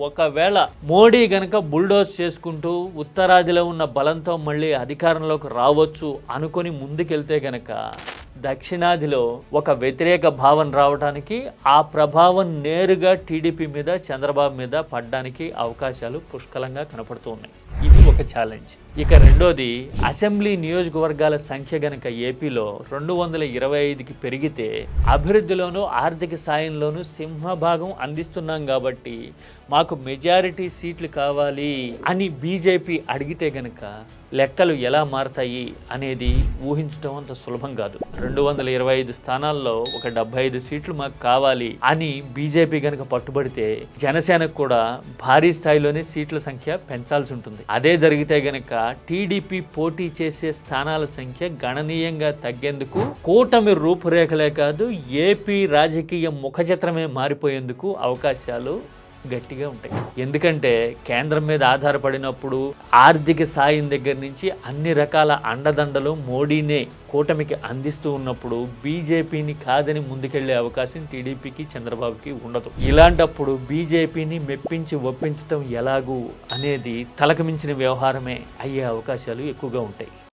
ఒకవేళ మోడీ గనక బుల్డోజ్ చేసుకుంటూ ఉత్తరాదిలో ఉన్న బలంతో మళ్ళీ అధికారంలోకి రావచ్చు అనుకొని ముందుకెళ్తే గనక దక్షిణాదిలో ఒక వ్యతిరేక భావన రావడానికి ఆ ప్రభావం నేరుగా టీడీపీ మీద చంద్రబాబు మీద పడ్డానికి అవకాశాలు పుష్కలంగా కనపడుతూ ఉన్నాయి ఇది ఒక ఛాలెంజ్ ఇక రెండోది అసెంబ్లీ నియోజకవర్గాల సంఖ్య గనక ఏపీలో రెండు వందల ఇరవై ఐదుకి పెరిగితే అభివృద్ధిలోనూ ఆర్థిక సాయంలోనూ సింహభాగం అందిస్తున్నాం కాబట్టి మాకు మెజారిటీ సీట్లు కావాలి అని బీజేపీ అడిగితే గనక లెక్కలు ఎలా మారతాయి అనేది ఊహించడం అంత సులభం కాదు. రెండు వందల ఇరవై ఐదు స్థానాల్లో ఒక డెబ్బై ఐదు సీట్లు మాకు కావాలి అని బీజేపీ గనక పట్టుబడితే జనసేనకు కూడా భారీ స్థాయిలోనే సీట్ల సంఖ్య పెంచాల్సి ఉంటుంది. అదే జరిగితే గనక టీడీపీ పోటీ చేసే స్థానాల సంఖ్య గణనీయంగా తగ్గేందుకు కూటమి రూపురేఖలే కాదు ఏపీ రాజకీయ ముఖచిత్రమే మారిపోయేందుకు అవకాశాలు గట్టిగా ఉంటాయి. ఎందుకంటే కేంద్రం మీద ఆధారపడినప్పుడు ఆర్థిక సాయం దగ్గర నుంచి అన్ని రకాల అండదండలు మోడీనే కూటమికి అందిస్తూ ఉన్నప్పుడు బీజేపీని కాదని ముందుకెళ్ళే అవకాశం టీడీపీకి చంద్రబాబుకి ఉండదు. ఇలాంటప్పుడు బీజేపీని మెప్పించి ఒప్పించడం ఎలాగూ అనేది తలకు మించిన వ్యవహారమే అయ్యే అవకాశాలు ఎక్కువగా ఉంటాయి.